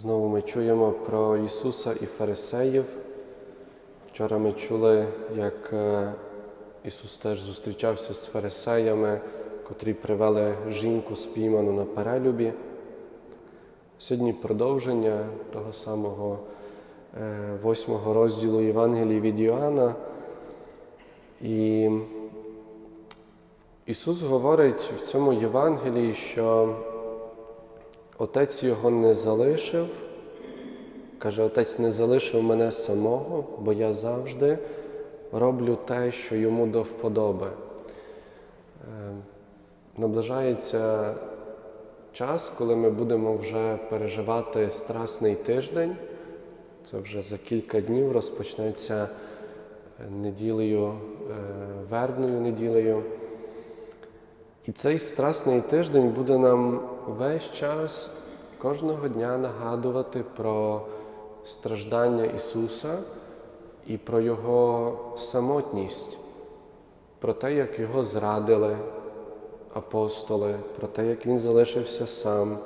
Знову ми чуємо про Ісуса і Фарисеїв. Вчора ми чули, як е, Ісус теж зустрічався з фарисеями, котрі привели жінку спійману на перелюбі. Сьогодні продовження того самого е, восьмого розділу Євангелії від Йоанна. І Ісус говорить в цьому Євангелії, що Отець його не залишив. Каже, Отець не залишив мене самого, бо я завжди роблю те, що йому до вподоби. Е, Наближається час, коли ми будемо вже переживати страсний тиждень. Це вже за кілька днів розпочнеться неділею, е, вербною неділею. І цей страсний тиждень буде нам весь час кожного дня нагадувати про страждання Ісуса і про Його самотність, про те, як Його зрадили апостоли, про те, як Він залишився сам,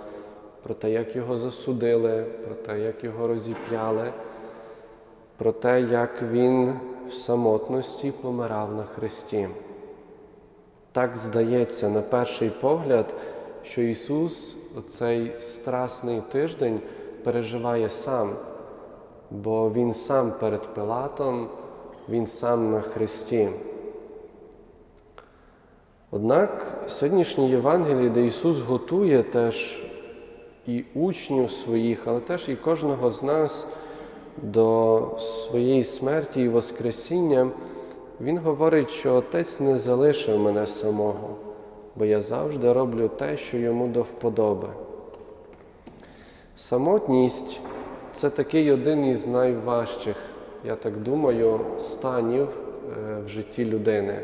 про те, як Його засудили, про те, як Його розіп'яли, про те, як Він в самотності помирав на Христі. Так здається на перший погляд, що Ісус оцей страсний тиждень переживає сам, бо Він сам перед Пилатом, Він сам на Христі. Однак сьогоднішнє Євангеліє, де Ісус готує теж і учнів своїх, але теж і кожного з нас до своєї смерті і Воскресіння, Він говорить, що Отець не залишив мене самого, бо я завжди роблю те, що йому до вподоби. Самотність це такий один із найважчих, я так думаю, станів е, в житті людини.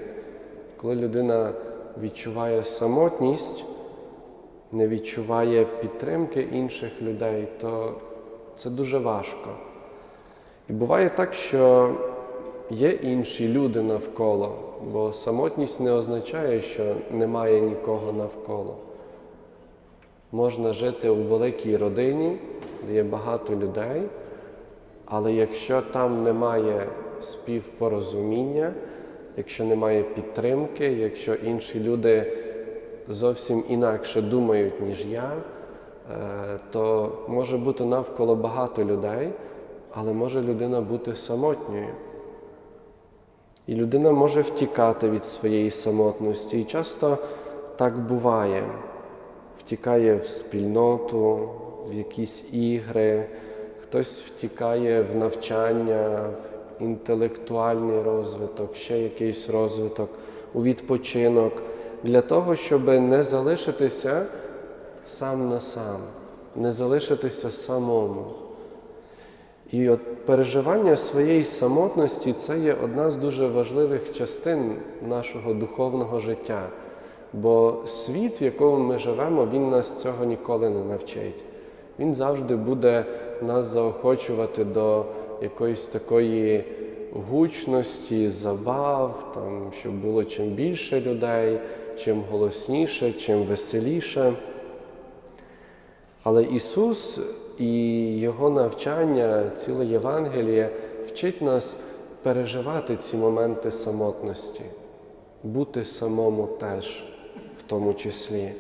Коли людина відчуває самотність, не відчуває підтримки інших людей, то це дуже важко. І буває так, що є інші люди навколо, бо самотність не означає, що немає нікого навколо. Можна жити у великій родині, де є багато людей, але якщо там немає співпорозуміння, якщо немає підтримки, якщо інші люди зовсім інакше думають, ніж я, е, то може бути навколо багато людей, але може людина бути самотньою. І людина може втікати від своєї самотності. І часто так буває. Втікає в спільноту, в якісь ігри, хтось втікає в навчання, в інтелектуальний розвиток, ще якийсь розвиток, у відпочинок, для того, щоб не залишитися сам на сам, не залишитися самому. І от переживання своєї самотності це є одна з дуже важливих частин нашого духовного життя. Бо світ, в якому ми живемо, він нас цього ніколи не навчить. Він завжди буде нас заохочувати до якоїсь такої гучності, забав, там, щоб було чим більше людей, чим голосніше, чим веселіше. Але Ісус і Його навчання, ціле Євангеліє вчить нас переживати ці моменти самотності, бути самому теж в тому числі.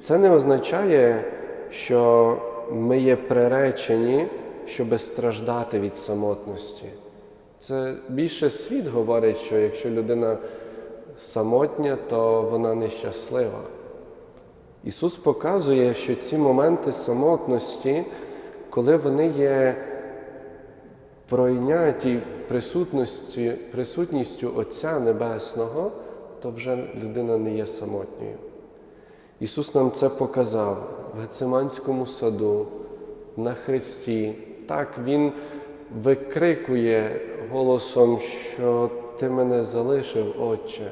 Це не означає, що ми є приречені, щоб страждати від самотності. Це більше світ говорить, що якщо людина самотня, то вона нещаслива. Ісус показує, що ці моменти самотності, коли вони є пройняті присутністю, Отця Небесного, то вже людина не є самотньою. Ісус нам це показав в Гециманському саду, на Христі. Так, Він викрикує голосом, що Ти мене залишив, Отче.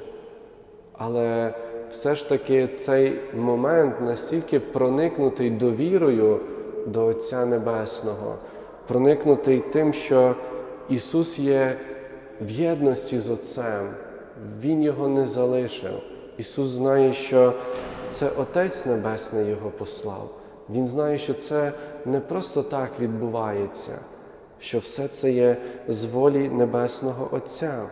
Але все ж таки цей момент настільки проникнутий довірою до Отця Небесного, проникнутий тим, що Ісус є в єдності з Отцем, Він його не залишив. Ісус знає, що це Отець Небесний Його послав. Він знає, що це не просто так відбувається, що все це є з волі Небесного Отця.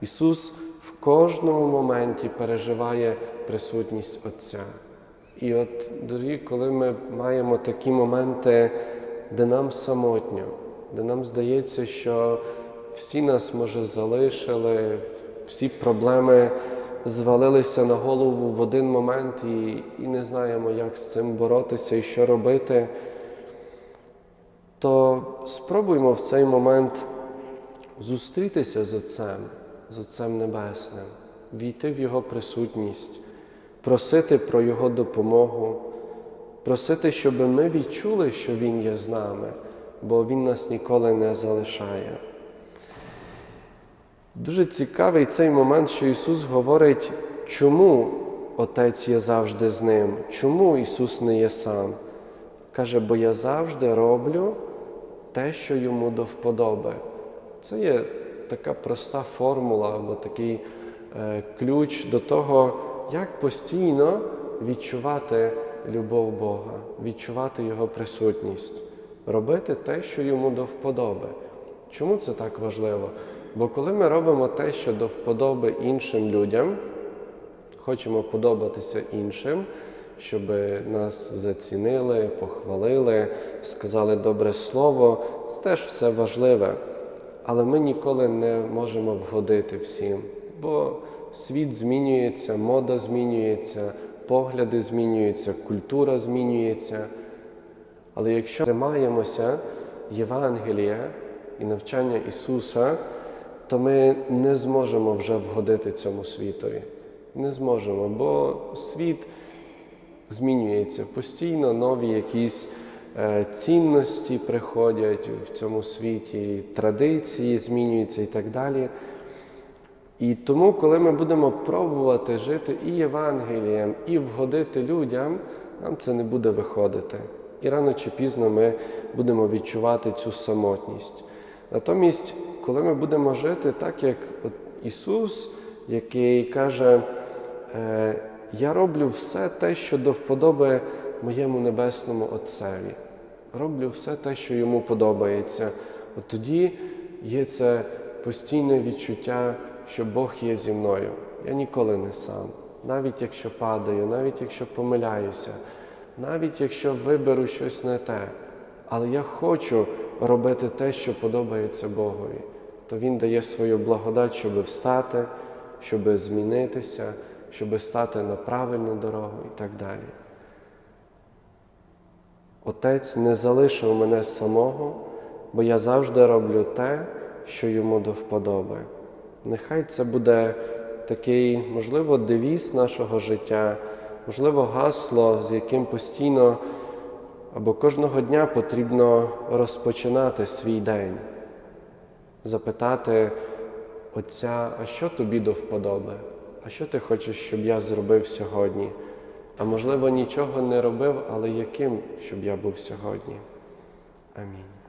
Ісус в кожному моменті переживає присутність Отця. І от, дорогі, коли ми маємо такі моменти, де нам самотньо, де нам здається, що всі нас, може, залишили, всі проблеми звалилися на голову в один момент і, і не знаємо, як з цим боротися і що робити, то спробуймо в цей момент зустрітися з Отцем, з Отцем Небесним, війти в Його присутність, просити про Його допомогу, просити, щоб ми відчули, що Він є з нами, бо Він нас ніколи не залишає. Дуже цікавий цей момент, що Ісус говорить, чому Отець є завжди з ним, чому Ісус не є сам. Каже, бо я завжди роблю те, що йому до вподоби. Це є така проста формула або такий е, ключ до того, як постійно відчувати любов Бога, відчувати Його присутність, робити те, що йому до вподоби. Чому це так важливо? Бо коли ми робимо те, що до вподоби іншим людям, хочемо подобатися іншим, щоб нас зацінили, похвалили, сказали добре слово, це теж все важливе. Але ми ніколи не можемо вгодити всім, бо світ змінюється, мода змінюється, погляди змінюються, культура змінюється. Але якщо тримаємося Євангелія і навчання Ісуса, то ми не зможемо вже вгодити цьому світові. Не зможемо, бо світ змінюється постійно, нові якісь цінності приходять в цьому світі, традиції змінюються і так далі. І тому, коли ми будемо пробувати жити і Євангелієм, і вгодити людям, нам це не буде виходити. І рано чи пізно ми будемо відчувати цю самотність. Натомість, коли ми будемо жити так, як Ісус, який каже, е, я роблю все те, що до вподоби моєму небесному Отцеві. Роблю все те, що йому подобається. От тоді є це постійне відчуття, що Бог є зі мною. Я ніколи не сам. Навіть якщо падаю, навіть якщо помиляюся, навіть якщо виберу щось не те. Але я хочу робити те, що подобається Богові, то Він дає свою благодать, щоб встати, щоб змінитися, щоб стати на правильну дорогу і так далі. Отець не залишив мене самого, бо я завжди роблю те, що йому до вподоби. Нехай це буде такий, можливо, девіз нашого життя, можливо, гасло, з яким постійно або кожного дня потрібно розпочинати свій день, запитати Отця, а що тобі до вподоби? А що ти хочеш, щоб я зробив сьогодні? А можливо, нічого не робив, але яким, щоб я був сьогодні? Амінь.